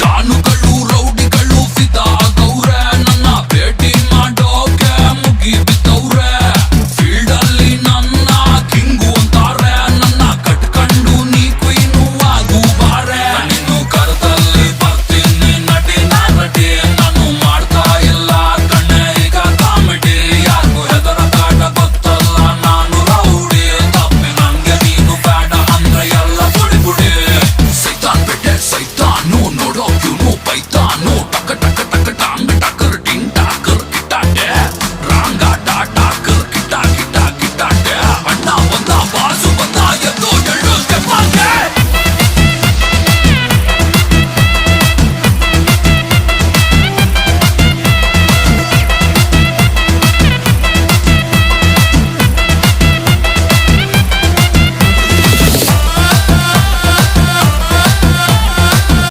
ডানো Oh.